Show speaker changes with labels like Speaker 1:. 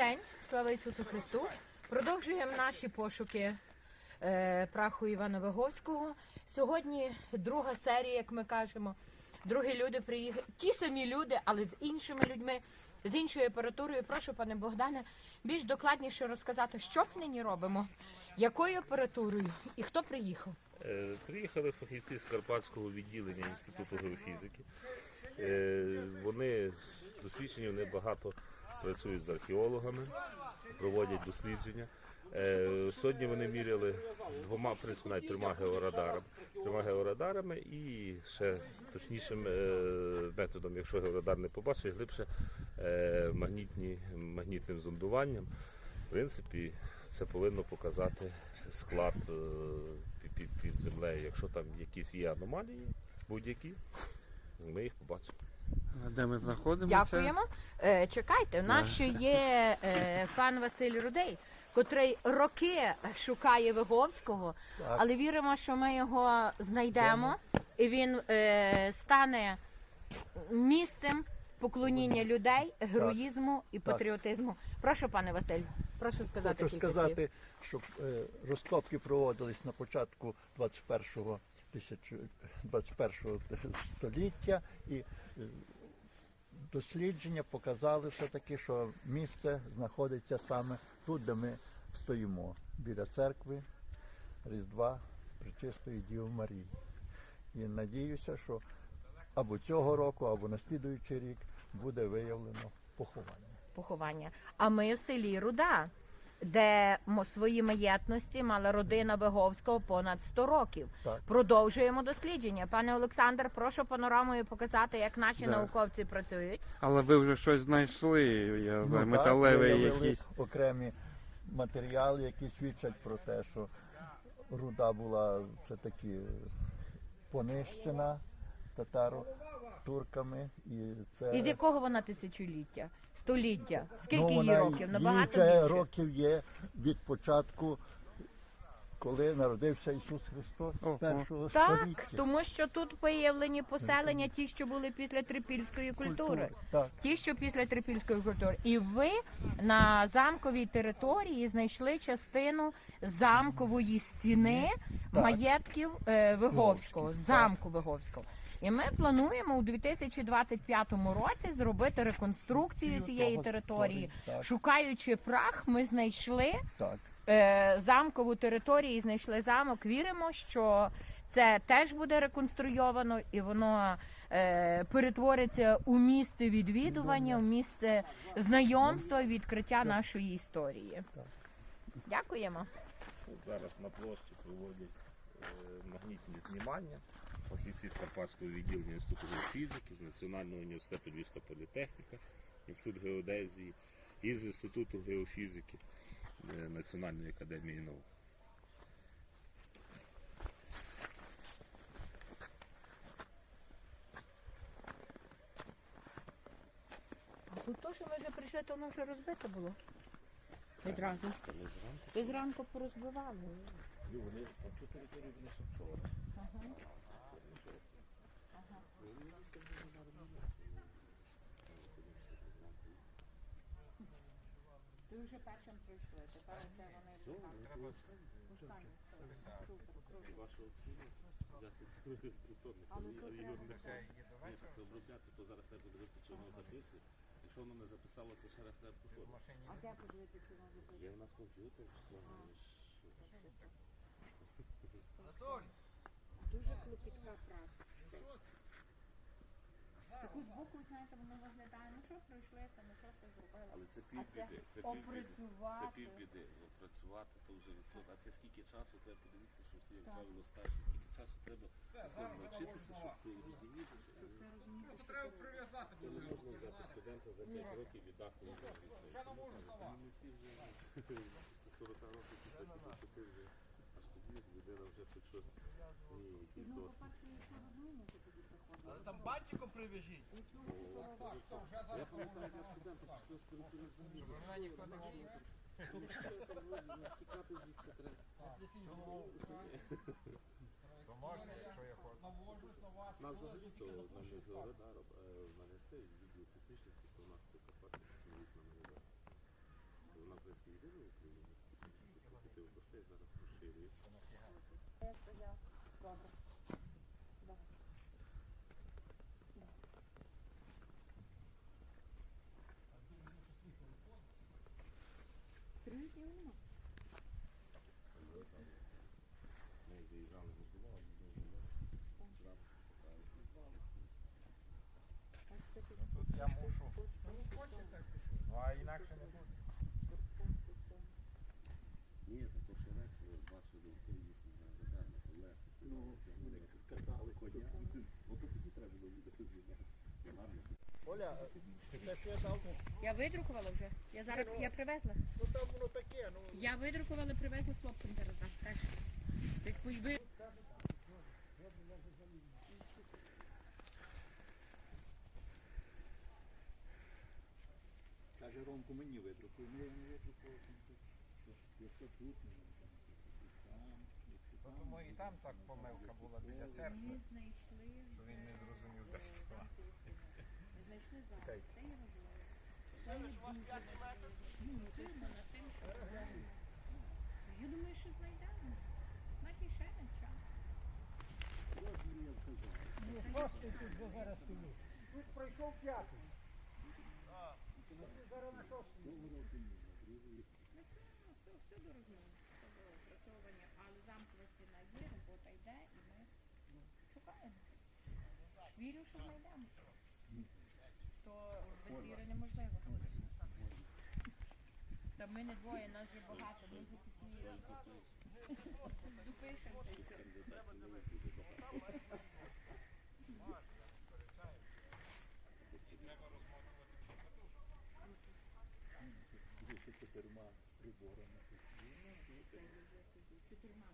Speaker 1: день, слава Ісусу Христу. Продовжуємо наші пошуки е, праху Івана Виговського. Сьогодні друга серія, як ми кажемо. Другі люди приїхали, ті самі люди, але з іншими людьми, з іншою апаратурою. Прошу, пане Богдане, більш докладніше розказати, що ми нині робимо, якою апаратурою і хто приїхав.
Speaker 2: Е, Приїхали фахівці з Карпатського відділення Інституту геофізики. Е, Вони досвідчені, вони багато працюють з археологами, проводять дослідження. Е, Сьогодні вони міряли двома, навіть трьома георадарами, трьома георадарами і ще точнішим е, методом, якщо георадар не побачить, глибше е, магнітні, магнітним зондуванням. В принципі, це повинно показати склад під землею. Якщо там якісь є аномалії, будь-які, ми їх побачимо.
Speaker 3: Де ми знаходимося?
Speaker 1: Дякуємо. Е, чекайте, у нас ще є е, пан Василь Рудей, котрий роки шукає Виговського, але віримо, що ми його знайдемо, і він е, стане місцем поклоніння людей, героїзму і патріотизму. Прошу, пане Василь, прошу сказати.
Speaker 4: Хочу
Speaker 1: кілька слів.
Speaker 4: сказати, що е, розкопки проводились на початку 21-го тисячу- 21-го століття і е, дослідження показали все-таки, що місце знаходиться саме тут, де ми стоїмо, біля церкви Різдва Пречистої Діви Марії. І надіюся, що або цього року, або на слідуючий рік буде виявлено поховання.
Speaker 1: поховання. А ми в селі Руда, де мо- свої маєтності мала родина Виговського понад 100 років.
Speaker 4: Так.
Speaker 1: Продовжуємо дослідження. Пане Олександр, прошу панорамою показати, як наші
Speaker 3: Да.
Speaker 1: науковці працюють.
Speaker 3: Але ви вже щось знайшли, я,
Speaker 4: Ну, так,
Speaker 3: металевий
Speaker 4: виявили
Speaker 3: якийсь.
Speaker 4: окремі матеріали, які свідчать про те, що руда була все-таки понищена татаро-турками. І це
Speaker 1: І з якого вона тисячоліття? Століття? Скільки
Speaker 4: ну,
Speaker 1: їй
Speaker 4: вона-
Speaker 1: років?
Speaker 4: їй
Speaker 1: Набагато
Speaker 4: вже
Speaker 1: більше.
Speaker 4: років є від початку, коли народився Ісус Христос з
Speaker 3: Ого.
Speaker 4: першого
Speaker 1: Так,
Speaker 4: століття.
Speaker 1: тому що тут виявлені поселення, ті, що були після трипільської культури.
Speaker 4: Так.
Speaker 1: Ті, що після трипільської культури, і ви на замковій території знайшли частину замкової стіни
Speaker 4: Так.
Speaker 1: маєтків е, Виговського, замку Виговського. І ми плануємо у 2025 році зробити реконструкцію
Speaker 4: Цю
Speaker 1: цієї території.
Speaker 4: території, так.
Speaker 1: Шукаючи прах, ми знайшли
Speaker 4: Так.
Speaker 1: е, замкову територію і знайшли замок. Віримо, що це теж буде реконструйовано і воно е, перетвориться у місце відвідування, у місце знайомства, відкриття нашої історії. Дякуємо.
Speaker 2: Зараз на площі проводять е, магнітні знімання. Фахівці з Карпатського відділення Інституту геофізики, з Національного університету Львівська політехніка, Інститут геодезії і з Інституту геофізики е, Національної академії наук.
Speaker 1: А тут що ми вже прийшли, то воно вже розбите було. Відразу. Ви зранку порозбивали.
Speaker 2: ну, вони на ту територію ще вчора.
Speaker 1: Ви вже першим прийшли, тепер це вони
Speaker 2: І взяти не. Ні, обробляти, то зараз треба подивитися, чи воно записує. Воно не записало, це ще раз треба послухати.
Speaker 1: А де подивитися може
Speaker 2: Є в нас комп'ютер, все.
Speaker 1: Дуже клопітка праця. Таку збоку, знаєте, воно виглядає, ну що пройшлися, ну що все зробили.
Speaker 2: Але це
Speaker 1: це
Speaker 2: півбіди, це півбіди. Це
Speaker 1: опрацювати.
Speaker 2: півбіди. Опрацювати, то вже відсот. А це скільки часу треба подивитися, що всі, як правило, старші, скільки часу треба це навчитися, щоб це розуміти.
Speaker 5: Просто треба прив'язати
Speaker 2: Це не
Speaker 5: його
Speaker 2: можна взяти студента за 5 років віддати.
Speaker 5: Ще не можу слова.
Speaker 2: 40 років після вже людина вже хоч щось вміє, досвід.
Speaker 5: Але там бантиком прив'яжіть. Вже
Speaker 2: Я
Speaker 5: зараз
Speaker 2: пам'ятаю, для студента пішло з коридорів взагалі.
Speaker 5: мене ніхто не чує.
Speaker 2: Тікати звідси треба.
Speaker 5: То можна, якщо я хочу. Навожусь на вас. Коли
Speaker 2: взагалі то
Speaker 5: захочу
Speaker 2: нам не з
Speaker 5: спати.
Speaker 2: радаром, а в мене це відділ сейсмічності, то у нас це Карпати чоловік на радар. Тут я мушу. Ну, а інакше не буде. Оля, я
Speaker 1: видрукувала вже. Я зараз я привезла.
Speaker 2: ну там воно таке, ну.
Speaker 1: Я видрукувала, привезла хлопцям зараз. Так, так. Так ви
Speaker 4: Каже Ромку, мені видрукуй. Ну, я не видрукував.
Speaker 2: Ну, думаю, і там так помилка була біля церкви, що він не зрозумів де слова.
Speaker 1: Я думаю, що знайдемо. Значить, ще не час.
Speaker 2: Пройшов п'ятий.
Speaker 1: Ну, все, все до розмови, все до опрацьовування, але замкова стіна є, робота йде, і ми шукаємо. Вірю, що знайдемо. То без віри неможливо. Та ми не двоє, нас вже багато, ми такі допишемося. І все.
Speaker 4: з чотирма приборами.
Speaker 1: Чотирма